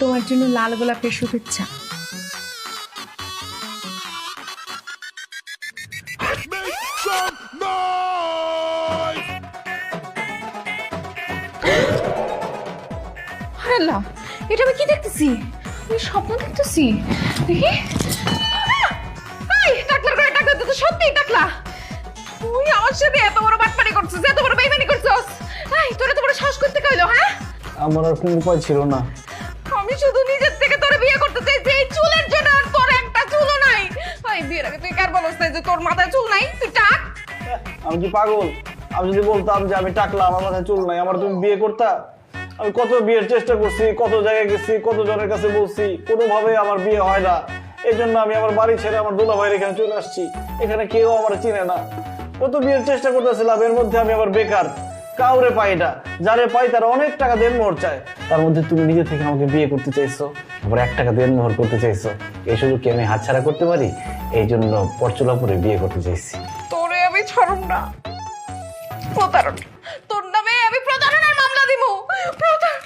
তোমার জন্য লাল গোলাপের শুভেচ্ছা। আল্লাহ এটা আমি কি দেখতেছি? আমি স্বপ্ন দেখতেছি। দেখি। টাকলার করে টাকলা তুই তো সত্যিই টাকলা। তুই আমার সাথে এত বড় বাটপারি করছিস এত বড় বেইমানি করছিস। তোরা তো বড় শ্বাস করতে কইলো হ্যাঁ? আমার আর কোনো উপায় ছিল না। শুধু নিজের থেকে তোরে বিয়ে করতে চুলের জন্য তোর একটা চুলও নাই। এই বিয়ের আগে তুই কার বলছ যে তোর মাথায় চুল নাই? তুই টাক। আমি কি পাগল? আমি যদি বলতাম যে আমি আমার মাথায় চুল নাই, আমার তুমি বিয়ে করতা? আমি কত বিয়ের চেষ্টা করছি, কত জায়গায় গেছি, কত জনের কাছে বলছি কোনোভাবে আমার বিয়ে হয় না। এই জন্য আমি আমার বাড়ি ছেড়ে আমার দুলা ভাইয়ের এখানে চলে আসছি। এখানে কেউ আমার চিনে না। কত বিয়ের চেষ্টা করতেছিলাম, এর মধ্যে আমি আবার বেকার। কাউরে পাই এটা যারে পাই তার অনেক টাকা দেন মোহর চায়। তার মধ্যে তুমি নিজে থেকে আমাকে বিয়ে করতে চাইছো, আবার এক টাকা দেন মোহর করতে চাইছো। এই সুযোগ কি আমি হাতছাড়া করতে পারি? এই জন্য পরচুলাপুরে বিয়ে করতে চাইছি। তোরে আমি ছাড়ব না। প্রতারণ। তোর নামে আমি প্রতারণার মামলা দিব প্রতারণ